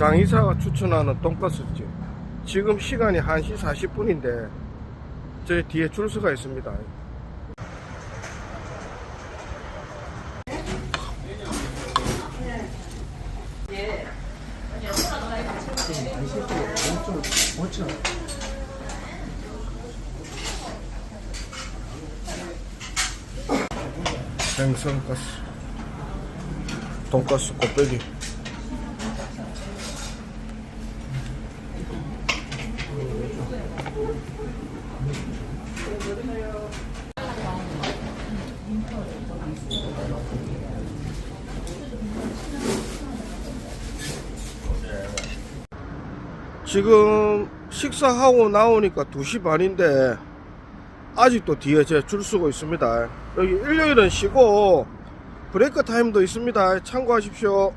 장이사가 추천하는 돈가스집. 지금 시간이 1시 40분인데 저 뒤에 줄서가 있습니다. 생선가스, 돈가스, 곱빼기. 지금 식사하고 나오니까 2시 반인데 아직도 뒤에 제 줄 서고 있습니다. 여기 일요일은 쉬고 브레이크 타임도 있습니다. 참고하십시오.